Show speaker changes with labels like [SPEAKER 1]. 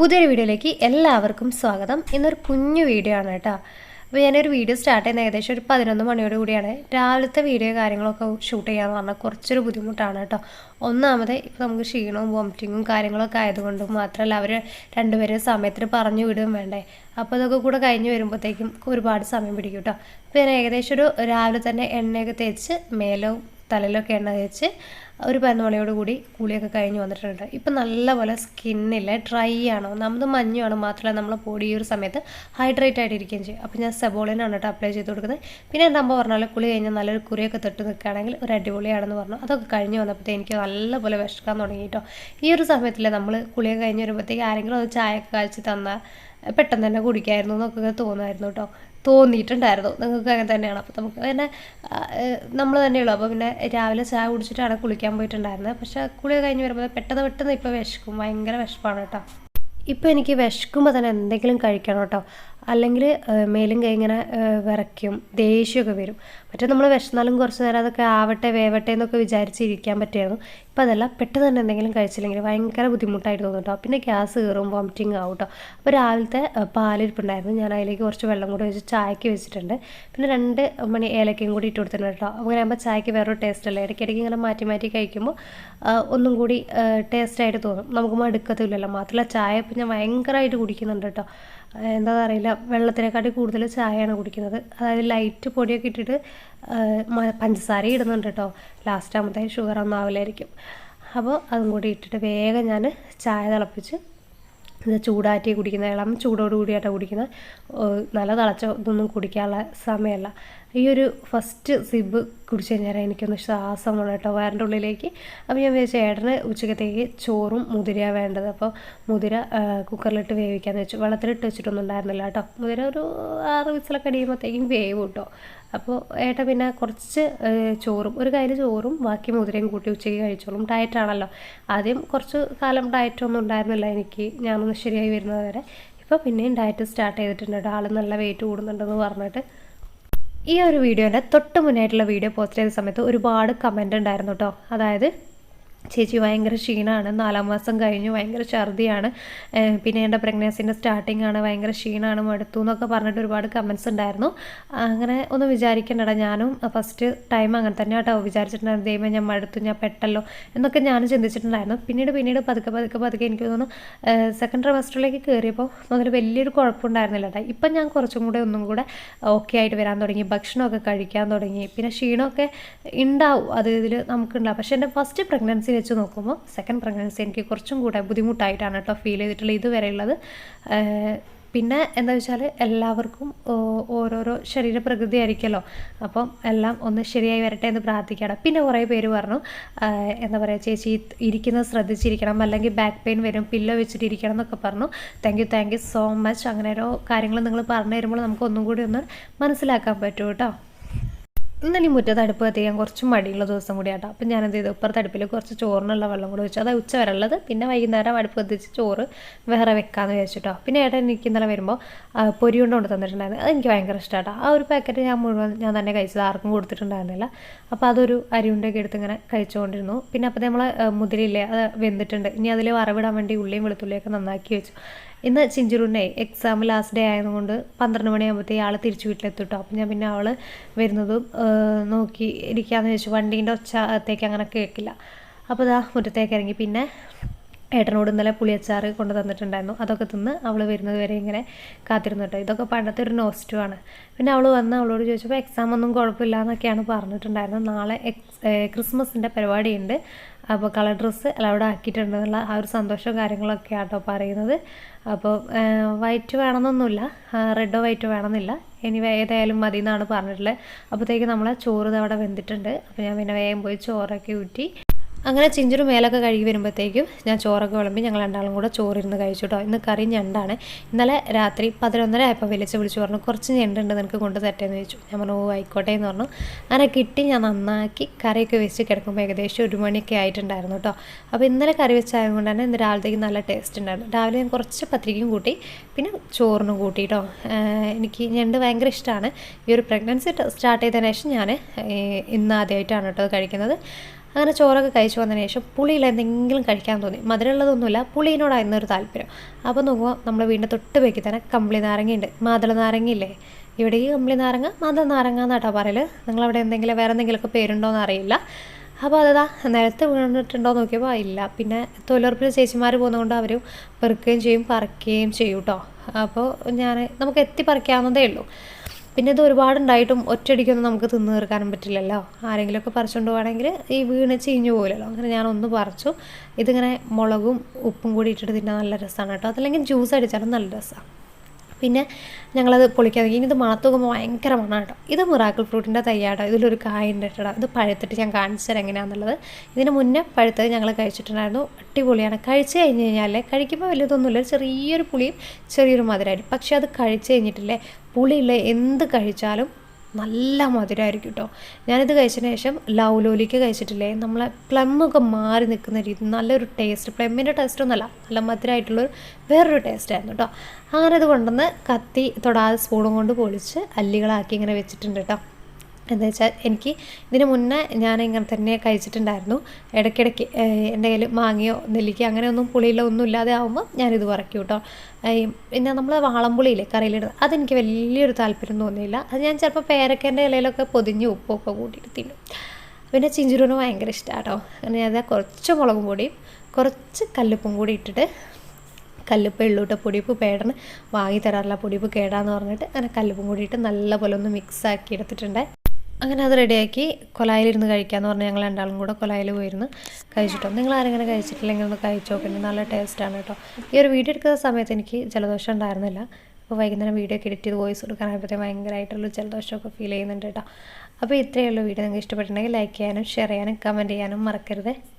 [SPEAKER 1] പുതിയൊരു വീഡിയോയിലേക്ക് എല്ലാവർക്കും സ്വാഗതം ഇന്നൊരു കുഞ്ഞു വീഡിയോ ആണ് കേട്ടോ അപ്പോൾ ഞാനൊരു വീഡിയോ സ്റ്റാർട്ട് ചെയ്യുന്ന ഏകദേശം ഒരു പതിനൊന്ന് മണിയോട് കൂടിയാണ് രാവിലത്തെ വീഡിയോ കാര്യങ്ങളൊക്കെ ഷൂട്ട് ചെയ്യാന്ന് പറഞ്ഞാൽ കുറച്ചൊരു ബുദ്ധിമുട്ടാണ് കേട്ടോ ഒന്നാമത് ഇപ്പോൾ നമുക്ക് ക്ഷീണവും വോമിറ്റിങ്ങും കാര്യങ്ങളൊക്കെ ആയതുകൊണ്ട് മാത്രമല്ല അവർ രണ്ടുപേരും സമയത്തിന് പറഞ്ഞു വിടുകയും വേണ്ടേ അപ്പോൾ അതൊക്കെ കൂടെ കഴിഞ്ഞ് വരുമ്പോഴത്തേക്കും ഒരുപാട് സമയം പിടിക്കും കേട്ടോ അപ്പോൾ ഞാൻ ഏകദേശം ഒരു രാവിലെ തന്നെ എണ്ണയൊക്കെ തേച്ച് മേലവും തലയിലൊക്കെ എണ്ണ തേച്ച് ഒരു പനോളയോട് കൂടി കുളിയൊക്കെ കഴിഞ്ഞ് വന്നിട്ടുണ്ട് ഇപ്പം നല്ലപോലെ സ്കിന്നില്ല ഡ്രൈ ആണോ നമ്മുടെ മഞ്ഞാണ് മാത്രമല്ല നമ്മളെ ബോഡി ഈ ഒരു സമയത്ത് ഹൈഡ്രേറ്റ് ആയിട്ടിരിക്കുകയും ചെയ്യും അപ്പോൾ ഞാൻ സെബോളിനാണ് കേട്ടോ അപ്ലൈ ചെയ്ത് കൊടുക്കുന്നത് പിന്നെ എൻ്റെ അമ്മ പറഞ്ഞാൽ കുളി കഴിഞ്ഞാൽ നല്ലൊരു കുറിയൊക്കെ തൊട്ട് നിൽക്കുകയാണെങ്കിൽ ഒരു അടിപൊളിയാണെന്ന് പറഞ്ഞു അതൊക്കെ കഴിഞ്ഞ് വന്നപ്പോഴത്തേ എനിക്ക് നല്ലപോലെ വിശക്കാൻ തുടങ്ങി കേട്ടോ ഈ ഒരു സമയത്തില്ല നമ്മൾ കുളിയൊക്കെ കഴിഞ്ഞ് വരുമ്പോഴത്തേക്ക് ആരെങ്കിലും ഒരു ചായ കാഴ്ച തന്നാൽ പെട്ടെന്ന് തന്നെ കുടിക്കായിരുന്നു എന്നൊക്കെ തോന്നുമായിരുന്നു കേട്ടോ തോന്നിയിട്ടുണ്ടായിരുന്നു നിങ്ങൾക്ക് അങ്ങനെ തന്നെയാണ് അപ്പോൾ നമുക്ക് പിന്നെ നമ്മൾ തന്നെയുള്ളൂ അപ്പോൾ പിന്നെ രാവിലെ ചായ കുടിച്ചിട്ടാണ് കുളിക്കാൻ പോയിട്ടുണ്ടായിരുന്നത് പക്ഷേ കുളി കഴിഞ്ഞ് വരുമ്പോൾ പെട്ടെന്ന് പെട്ടെന്ന് ഇപ്പോൾ വിശക്കും ഭയങ്കര വിശപ്പാണ് കേട്ടോ ഇപ്പോൾ എനിക്ക് വിശക്കുമ്പോൾ തന്നെ എന്തെങ്കിലും കഴിക്കണം കേട്ടോ അല്ലെങ്കിൽ മേലും കൈ ഇങ്ങനെ വിറയ്ക്കും ദേഷ്യമൊക്കെ വരും മറ്റേ നമ്മൾ വിശന്നാലും കുറച്ച് നേരം അതൊക്കെ ആവട്ടെ വേവട്ടെ എന്നൊക്കെ വിചാരിച്ചിരിക്കാൻ പറ്റുമായിരുന്നു ഇപ്പോൾ അതല്ല പെട്ടെന്ന് തന്നെ എന്തെങ്കിലും കഴിച്ചില്ലെങ്കിൽ ഭയങ്കര ബുദ്ധിമുട്ടായിട്ട് തോന്നും കേട്ടോ പിന്നെ ഗ്യാസ് കയറും വോമിറ്റിംഗ് ആവും കേട്ടോ അപ്പോൾ രാവിലത്തെ പാലിരിപ്പുണ്ടായിരുന്നു ഞാൻ അതിലേക്ക് കുറച്ച് വെള്ളം കൂടി വെച്ച് ചായക്ക് വെച്ചിട്ടുണ്ട് പിന്നെ രണ്ട് മണി ഏലക്കയും കൂടി ഇട്ട് കൊടുത്തിട്ടുണ്ട് കേട്ടോ അങ്ങനെ ആകുമ്പോൾ ചായക്ക് വേറൊരു ടേസ്റ്റ് അല്ല ഇടയ്ക്കിടയ്ക്ക് ഇങ്ങനെ മാറ്റി മാറ്റി കഴിക്കുമ്പോൾ ഒന്നും കൂടി ടേസ്റ്റായിട്ട് തോന്നും നമുക്ക് മടുക്കത്തില്ലല്ലോ മാത്രമല്ല ചായ ഞാൻ ഭയങ്കരമായിട്ട് കുടിക്കുന്നുണ്ട് കേട്ടോ എന്താ അറിയില്ല വെള്ളത്തിനെക്കാട്ടി കൂടുതൽ ചായയാണ് കുടിക്കുന്നത് അതായത് ലൈറ്റ് പൊടിയൊക്കെ ഇട്ടിട്ട് പഞ്ചസാര ഇടുന്നുണ്ട് കേട്ടോ ലാസ്റ്റ് ആകുമ്പോഴത്തെ ഷുഗർ ഒന്നും ആവില്ലായിരിക്കും അപ്പോൾ അതും കൂടി ഇട്ടിട്ട് വേഗം ഞാൻ ചായ തിളപ്പിച്ച് ചൂടാറ്റി കുടിക്കുന്ന ഇളം ചൂടോട് കൂടിയായിട്ടാണ് കുടിക്കുന്നത് നല്ല തിളച്ച ഇതൊന്നും കുടിക്കാനുള്ള സമയമല്ല ഈ ഒരു ഫസ്റ്റ് സിബ് കുടിച്ചു കഴിഞ്ഞാൽ എനിക്കൊന്ന് ശ്വാസം വേണം കേട്ടോ വയറിൻ്റെ ഉള്ളിലേക്ക് അപ്പോൾ ഞാൻ വിചാരിച്ചു ഏട്ടന് ഉച്ചക്കത്തേക്ക് ചോറും മുതിര വേണ്ടത് അപ്പോൾ മുതിര കുക്കറിലിട്ട് വേവിക്കാമെന്ന് വെച്ചു വെള്ളത്തിലിട്ട് വെച്ചിട്ടൊന്നും ഉണ്ടായിരുന്നില്ല കേട്ടോ മുതിര ഒരു ആറ് വിസിലൊക്കെ അടിയുമ്പോഴത്തേക്കും വേവ് കേട്ടോ അപ്പോൾ ഏട്ട പിന്നെ കുറച്ച് ചോറും ഒരു കയ്യിൽ ചോറും ബാക്കി മുതിരയും കൂട്ടി ഉച്ചയ്ക്ക് കഴിച്ചോളും ഡയറ്റാണല്ലോ ആദ്യം കുറച്ച് കാലം ഡയറ്റൊന്നും ഉണ്ടായിരുന്നില്ല എനിക്ക് ഞാനൊന്ന് ശരിയായി വരുന്നത് വരെ ഇപ്പോൾ പിന്നെയും ഡയറ്റ് സ്റ്റാർട്ട് ചെയ്തിട്ടുണ്ട് ആൾ നല്ല വെയിറ്റ് കൂടുന്നുണ്ടെന്ന് പറഞ്ഞിട്ട് ഈ ഒരു വീഡിയോൻ്റെ തൊട്ട് മുന്നേ വീഡിയോ പോസ്റ്റ് ചെയ്ത സമയത്ത് ഒരുപാട് കമൻ്റ് ഉണ്ടായിരുന്നു കേട്ടോ അതായത് ചേച്ചി ഭയങ്കര ക്ഷീണമാണ് നാലാം മാസം കഴിഞ്ഞു ഭയങ്കര ഛർദിയാണ് പിന്നെ എൻ്റെ പ്രഗ്നൻസിൻ്റെ സ്റ്റാർട്ടിംഗ് ആണ് ഭയങ്കര ക്ഷീണമാണ് മടുത്തു എന്നൊക്കെ പറഞ്ഞിട്ട് ഒരുപാട് കമൻസ് ഉണ്ടായിരുന്നു അങ്ങനെ ഒന്ന് വിചാരിക്കണ്ടടാ ഞാനും ഫസ്റ്റ് ടൈം അങ്ങനെ തന്നെ കേട്ടോ വിചാരിച്ചിട്ടുണ്ടായിരുന്നു ദൈവം ഞാൻ മടുത്തു ഞാൻ പെട്ടല്ലോ എന്നൊക്കെ ഞാനും ചിന്തിച്ചിട്ടുണ്ടായിരുന്നു പിന്നീട് പിന്നീട് പതുക്കെ പതുക്കെ പതുക്കെ എനിക്ക് തോന്നുന്നു സെക്കൻഡ് ട്രമസ്റ്ററിലേക്ക് കയറിയപ്പോൾ മുതൽ വലിയൊരു കുഴപ്പമുണ്ടായിരുന്നില്ല കേട്ടോ ഇപ്പം ഞാൻ കുറച്ചും കൂടെ ഒന്നും കൂടെ ഓക്കെ ആയിട്ട് വരാൻ തുടങ്ങി ഭക്ഷണമൊക്കെ കഴിക്കാൻ തുടങ്ങി പിന്നെ ക്ഷീണമൊക്കെ ഉണ്ടാവും അത് ഇതിൽ നമുക്കുണ്ടാവും പക്ഷേ എൻ്റെ ഫസ്റ്റ് പ്രഗ്നൻസി വെച്ച് നോക്കുമ്പോൾ സെക്കൻഡ് പ്രഗ്നൻസി എനിക്ക് കുറച്ചും കൂടെ ബുദ്ധിമുട്ടായിട്ടാണ് കേട്ടോ ഫീൽ ചെയ്തിട്ടുള്ളത് ഇതുവരെയുള്ളത് പിന്നെ എന്താ വെച്ചാൽ എല്ലാവർക്കും ഓരോരോ ശരീരപ്രകൃതി ആയിരിക്കുമല്ലോ അപ്പം എല്ലാം ഒന്ന് ശരിയായി വരട്ടെ എന്ന് പ്രാർത്ഥിക്കണം പിന്നെ കുറേ പേര് പറഞ്ഞു എന്താ പറയുക ചേച്ചി ഇരിക്കുന്നത് ശ്രദ്ധിച്ചിരിക്കണം അല്ലെങ്കിൽ ബാക്ക് പെയിൻ വരും പില്ലോ വെച്ചിട്ട് ഇരിക്കണം എന്നൊക്കെ പറഞ്ഞു thank you thank you so much അങ്ങനെ ഓരോ കാര്യങ്ങൾ നിങ്ങൾ പറഞ്ഞു തരുമ്പോൾ നമുക്ക് ഒന്നും കൂടി ഒന്ന് മനസ്സിലാക്കാൻ പറ്റും കേട്ടോ ഇന്നലെ മുറ്റത്ത് അടുപ്പ് കത്തിക്കാൻ കുറച്ച് മടിയുള്ള ദിവസം കൂടിയാട്ടോ അപ്പം ഞാനെന്ത് ചെയ്തു ഇപ്പുറത്ത് അടുപ്പിൽ കുറച്ച് ചോറിനുള്ള വെള്ളം കൂടി വെച്ചു അത് ഉച്ച വരെ ഉള്ളത് പിന്നെ വൈകുന്നേരം അടുപ്പ് കത്തിച്ച് ചോറ് വേറെ വെക്കാമെന്ന് വിചാരിച്ചിട്ടോ പിന്നെ ഏട്ടൻ എനിക്ക് ഇന്നലെ വരുമ്പോൾ പൊരി കൊണ്ട് കൊണ്ട് തന്നിട്ടുണ്ടായിരുന്നു അതെനിക്ക് ഭയങ്കര ഇഷ്ടമാട്ടോ ആ ഒരു പാക്കറ്റ് ഞാൻ മുഴുവൻ ഞാൻ തന്നെ കഴിച്ചത് ആർക്കും കൊടുത്തിട്ടുണ്ടായിരുന്നില്ല അപ്പോൾ അതൊരു അരിയുണ്ടൊക്കെ എടുത്ത് ഇങ്ങനെ കഴിച്ചുകൊണ്ടിരുന്നു പിന്നെ അപ്പോൾ നമ്മൾ മുതിരില്ലേ അത് വെന്തിട്ടുണ്ട് ഇനി അതിൽ വറവിടാൻ വേണ്ടി ഉള്ളിയും വെളുത്തുള്ളിയൊക്കെ നന്നാക്കി വെച്ചു ഇന്ന് ചിഞ്ചുരുവിനെ എക്സാം ലാസ്റ്റ് ഡേ ആയതുകൊണ്ട് പന്ത്രണ്ട് മണിയാകുമ്പോഴത്തേക്ക് ആൾ തിരിച്ചു വീട്ടിലെത്തിട്ടോ അപ്പം ഞാൻ പിന്നെ അവൾ വരുന്നതും നോക്കി ഇരിക്കാമെന്ന് ചോദിച്ചു വണ്ടീൻ്റെ ഒച്ചത്തേക്ക് അങ്ങനെ കേൾക്കില്ല അപ്പോൾ ഇതാ മുറ്റത്തേക്ക് ഇറങ്ങി പിന്നെ ഏട്ടനോട് ഇന്നലെ പുളിയച്ചാർ കൊണ്ടു തന്നിട്ടുണ്ടായിരുന്നു അതൊക്കെ തിന്ന് അവൾ വരുന്നത് വരെ ഇങ്ങനെ കാത്തിരുന്നു കേട്ടോ ഇതൊക്കെ പണ്ടത്തെ ഒരു നോസ്റ്റുമാണ് പിന്നെ അവൾ വന്ന് അവളോട് ചോദിച്ചപ്പോൾ എക്സാം ഒന്നും കുഴപ്പമില്ല എന്നൊക്കെയാണ് പറഞ്ഞിട്ടുണ്ടായിരുന്നത് നാളെ എക്സ് ക്രിസ്മസിൻ്റെ പരിപാടിയുണ്ട് അപ്പോൾ കളർ ഡ്രസ്സ് അലൗഡ് ആക്കിയിട്ടുണ്ടെന്നുള്ള ആ ഒരു സന്തോഷവും കാര്യങ്ങളൊക്കെ ആട്ടോ പറയുന്നത് അപ്പോൾ വൈറ്റ് വേണമെന്നൊന്നുമില്ല റെഡോ വൈറ്റോ വേണമെന്നില്ല ഇനി ഏതായാലും മതി എന്നാണ് പറഞ്ഞിട്ടുള്ളത് അപ്പോഴത്തേക്ക് നമ്മളെ ചോറ് അവിടെ വെന്തിട്ടുണ്ട് അപ്പോൾ ഞാൻ പിന്നെ വേഗം പോയി ചോറൊക്കെ ഊറ്റി അങ്ങനെ ചിഞ്ചിറും മേലൊക്കെ കഴുകി വരുമ്പോഴത്തേക്കും ഞാൻ ചോറൊക്കെ വിളമ്പി ഞങ്ങൾ രണ്ടാളും കൂടെ ചോറിരുന്ന് കഴിച്ചു കേട്ടോ ഇന്ന് കറി ഞണ്ടാണ് ഇന്നലെ രാത്രി പതിനൊന്നര ആയപ്പോൾ വിളിച്ച് വിളിച്ചു പറഞ്ഞു കുറച്ച് ഞണ്ടുണ്ട് നിനക്ക് കൊണ്ട് തട്ടേന്ന് ചോദിച്ചു ഞാൻ പറഞ്ഞു ഓ ആയിക്കോട്ടെ എന്ന് പറഞ്ഞു അങ്ങനെ കിട്ടി ഞാൻ നന്നാക്കി കറിയൊക്കെ വെച്ച് കിടക്കുമ്പോൾ ഏകദേശം ഒരു മണിയൊക്കെ ആയിട്ടുണ്ടായിരുന്നു കേട്ടോ അപ്പോൾ ഇന്നലെ കറി വെച്ചായതുകൊണ്ട് തന്നെ ഇന്ന് രാവിലത്തേക്ക് നല്ല ടേസ്റ്റ് ഉണ്ടായിരുന്നു രാവിലെ ഞാൻ കുറച്ച് പത്രികയും കൂട്ടി പിന്നെ ചോറിനും കൂട്ടി കേട്ടോ എനിക്ക് ഞണ്ട് ഭയങ്കര ഇഷ്ടമാണ് ഈ ഒരു പ്രഗ്നൻസി സ്റ്റാർട്ട് ചെയ്തതിനു ശേഷം ഞാൻ ഇന്ന് ആദ്യമായിട്ടാണ് കേട്ടോ കഴിക്കുന്നത് അങ്ങനെ ചോറൊക്കെ കഴിച്ചു വന്നതിന് ശേഷം പുളിയിൽ എന്തെങ്കിലും കഴിക്കാൻ തോന്നി മധുരമുള്ളതൊന്നുമില്ല പുളിയിനോടായിരുന്നു ഒരു താല്പര്യം അപ്പോൾ നോക്കുമ്പോൾ നമ്മൾ വീണ്ടും തൊട്ട് ബേക്കിൽ തന്നെ കമ്പിളി നാരങ്ങയുണ്ട് മാതള നാരങ്ങയില്ലേ ഇവിടെ ഈ കമ്പിളി നാരങ്ങ മാതള നാരങ്ങ എന്നാട്ടോ പറയൽ നിങ്ങളവിടെ എന്തെങ്കിലും വേറെ എന്തെങ്കിലുമൊക്കെ പേരുണ്ടോയെന്ന് അറിയില്ല അപ്പോൾ അതാ നിലത്ത് വീണിട്ടുണ്ടോ നോക്കിയപ്പോൾ ഇല്ല പിന്നെ തൊഴിലുറപ്പിൽ ചേച്ചിമാർ പോകുന്നതുകൊണ്ട് അവർ പെറുക്കുകയും ചെയ്യും പറിക്കുകയും ചെയ്യും കേട്ടോ അപ്പോൾ ഞാൻ നമുക്ക് എത്തി പറിക്കാവുന്നതേ ഉള്ളൂ പിന്നെ ഇത് ഒരുപാടുണ്ടായിട്ടും ഒറ്റയടിക്കൊന്നും നമുക്ക് തിന്നു തീർക്കാനും പറ്റില്ലല്ലോ ആരെങ്കിലുമൊക്കെ പറിച്ചുകൊണ്ട് പോകണമെങ്കിൽ ഈ വീണ് ചീഞ്ഞു പോകില്ലല്ലോ അങ്ങനെ ഞാനൊന്ന് പറിച്ചു ഇതിങ്ങനെ മുളകും ഉപ്പും കൂടി ഇട്ടിട്ട് തിന്നാൻ നല്ല രസമാണ് കേട്ടോ അതല്ലെങ്കിൽ ജ്യൂസ് അടിച്ചാലും നല്ല രസമാണ് പിന്നെ ഞങ്ങളത് പൊളിക്കാതെ ഇനി ഇത് മണത്തുക ഭയങ്കര മണം കേട്ടോ ഇത് മിറാക്കിൾ ഫ്രൂട്ടിൻ്റെ തയ്യാട്ടോ ഇതിലൊരു കായൻ്റെ ഇട്ടടാ ഇത് പഴുത്തിട്ട് ഞാൻ കാണിച്ചു തരാം എങ്ങനെയാണെന്നുള്ളത് ഇതിന് മുന്നേ പഴുത്തത് ഞങ്ങൾ കഴിച്ചിട്ടുണ്ടായിരുന്നു അടിപൊളിയാണ് കഴിച്ചു കഴിഞ്ഞ് കഴിഞ്ഞാൽ കഴിക്കുമ്പോൾ വലിയതൊന്നുമില്ല ചെറിയൊരു പുളിയും ചെറിയൊരു മധുരമായിട്ട് പക്ഷേ അത് കഴിച്ചു കഴിഞ്ഞിട്ടില്ലേ പുളിയുള്ള എന്ത് കഴിച്ചാലും നല്ല മധുരമായിരിക്കും കേട്ടോ ഞാനിത് കഴിച്ചതിന് ശേഷം ലൗലോലിക്ക് കഴിച്ചിട്ടില്ലേ നമ്മളെ പ്ലമ്മൊക്കെ മാറി നിൽക്കുന്ന രീതി നല്ലൊരു ടേസ്റ്റ് പ്ലമ്മിൻ്റെ ടേസ്റ്റ് ഒന്നുമല്ല നല്ല മധുരമായിട്ടുള്ളൊരു വേറൊരു ആയിരുന്നു കേട്ടോ അങ്ങനെ ഇത് കൊണ്ടുവന്ന് കത്തി തൊടാതെ സ്പൂണും കൊണ്ട് പൊളിച്ച് അല്ലികളാക്കി ഇങ്ങനെ വെച്ചിട്ടുണ്ട് കേട്ടോ എന്ന് വെച്ചാൽ എനിക്ക് ഇതിന് മുന്നേ ഞാൻ ഇങ്ങനെ തന്നെ കഴിച്ചിട്ടുണ്ടായിരുന്നു ഇടയ്ക്കിടയ്ക്ക് എൻ്റെ കയ്യിൽ മാങ്ങയോ നെല്ലിക്കോ അങ്ങനെയൊന്നും പുളിയില്ല ഒന്നും ഇല്ലാതെ ആകുമ്പോൾ ഞാനിത് വറക്കും കേട്ടോ പിന്നെ നമ്മൾ വാളംപുളിയില്ലേ കറിയിലിടുന്നത് അതെനിക്ക് വലിയൊരു താല്പര്യം തോന്നിയില്ല അത് ഞാൻ ചിലപ്പോൾ പേരക്കേൻ്റെ ഇലയിലൊക്കെ പൊതിഞ്ഞ് ഉപ്പൊക്കെ കൂട്ടിയിട്ട് തിന്നും പിന്നെ ചിഞ്ചുരുവിന് ഭയങ്കര ഇഷ്ടമാണ് കേട്ടോ അങ്ങനെ അത് കുറച്ച് മുളകും പൊടിയും കുറച്ച് കല്ലുപ്പും കൂടി ഇട്ടിട്ട് കല്ലുപ്പ് എള്ളൂട്ട പൊടിപ്പ് പേടന് വാങ്ങി തരാറില്ല പൊടിപ്പ് കേടാന്ന് പറഞ്ഞിട്ട് അങ്ങനെ കല്ലുപ്പും കൂടിയിട്ട് നല്ലപോലെ ഒന്ന് മിക്സ് ആക്കി എടുത്തിട്ടുണ്ട് അങ്ങനെ അത് റെഡിയാക്കി കൊലായിലിരുന്ന് കഴിക്കാന്ന് പറഞ്ഞ് ഞങ്ങൾ രണ്ടാളും കൂടെ കൊലായിൽ പോയിരുന്ന് കഴിച്ചിട്ടോ നിങ്ങൾ ആരെങ്ങനെ കഴിച്ചിട്ടില്ലെങ്കിൽ ഒന്ന് കഴിച്ചു നോക്കേണ്ടി നല്ല ടേസ്റ്റാണ് കേട്ടോ ഈ ഒരു വീഡിയോ എടുക്കുന്ന സമയത്ത് എനിക്ക് ജലദോഷം ഉണ്ടായിരുന്നില്ല അപ്പോൾ വൈകുന്നേരം വീഡിയോ ഒക്കെ എഡിറ്റ് ചെയ്ത് വോയിസ് കൊടുക്കാനായപ്പോഴത്തേക്കും ഭയങ്കരമായിട്ടുള്ള ജലദോഷമൊക്കെ ഫീൽ ചെയ്യുന്നുണ്ട് കേട്ടോ അപ്പോൾ ഇത്രയേ ഉള്ളൂ വീഡിയോ നിങ്ങൾക്ക് ഇഷ്ടപ്പെട്ടിട്ടുണ്ടെങ്കിൽ ലൈക്ക് ചെയ്യാനും ഷെയർ ചെയ്യാനും കമൻറ്റ് ചെയ്യാനും മറക്കരുത്